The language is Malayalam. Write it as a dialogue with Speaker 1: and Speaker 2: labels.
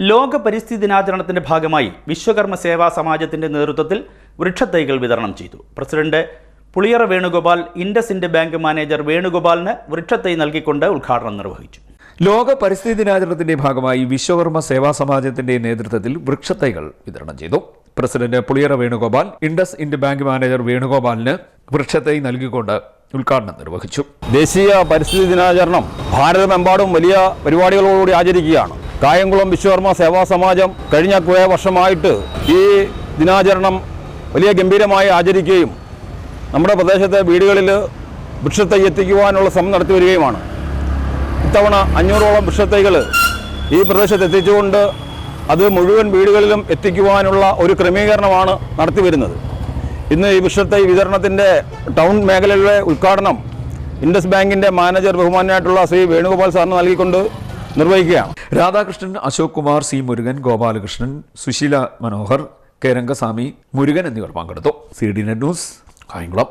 Speaker 1: ലോക പരിസ്ഥിതി ദിനാചരണത്തിന്റെ ഭാഗമായി വിശ്വകർമ്മ സേവാ സമാജത്തിന്റെ നേതൃത്വത്തിൽ വൃക്ഷത്തൈകൾ വിതരണം ചെയ്തു. പ്രസിഡന്റ് പുളിയറ വേണുഗോപാൽ ഇൻഡസിന്റെ ബാങ്ക് മാനേജർ വേണുഗോപാലിന് വൃക്ഷത്തൈ നൽകിക്കൊണ്ട് ഉദ്ഘാടനം നിർവഹിച്ചു.
Speaker 2: ലോക പരിസ്ഥിതി ദിനാചരണത്തിന്റെ ഭാഗമായി വിശ്വകർമ്മ സേവാ സമാജത്തിന്റെ നേതൃത്വത്തിൽ വൃക്ഷത്തൈകൾ വിതരണം ചെയ്തു. President Puliyara Venugopal IndusInd bank manager വേണുഗോപാലിന് വൃക്ഷത്തൈ നൽകിക്കൊണ്ട് ഉദ്ഘാടനം നിർവഹിച്ചു.
Speaker 3: ദേശീയ പരിസ്ഥിതി ദിനാചരണം ഭാരതമെമ്പാടും വലിയ പരിപാടികളോടുകൂടി ആചരിക്കുകയാണ്. കായംകുളം വിശ്വകർമ്മ സേവാ സമാജം കഴിഞ്ഞ കുറേ വർഷമായിട്ട് ഈ ദിനാചരണം വലിയ ഗംഭീരമായി ആചരിക്കുകയും നമ്മുടെ പ്രദേശത്തെ വീടുകളിൽ വൃക്ഷത്തൈ എത്തിക്കുവാനുള്ള ശ്രമം നടത്തി വരികയുമാണ്. ഇത്തവണ അഞ്ഞൂറോളം വൃക്ഷത്തൈകൾ ഈ പ്രദേശത്ത് എത്തിച്ചുകൊണ്ട് അത് മുഴുവൻ വീടുകളിലും എത്തിക്കുവാനുള്ള ഒരു ക്രമീകരണമാണ് നടത്തി വരുന്നത്. ഇന്ന് ഈ വൃക്ഷത്തൈ വിതരണത്തിന്റെ ടൗൺ മേഖലയിലെ ഉദ്ഘാടനം ഇൻഡസ് ബാങ്കിന്റെ മാനേജർ ബഹുമാനായിട്ടുള്ള ശ്രീ വേണുഗോപാൽ സാറിന് നൽകിക്കൊണ്ട് നിർവഹിക്കുകയാണ്
Speaker 2: രാധാകൃഷ്ണൻ അശോക് കുമാർ സി മുരുകൻ ഗോപാലകൃഷ്ണൻ സുശീല മനോഹർ കെ രംഗസ്വാമി മുരുകൻ എന്നിവർ പങ്കെടുത്തു. C D net news Kayamkulam.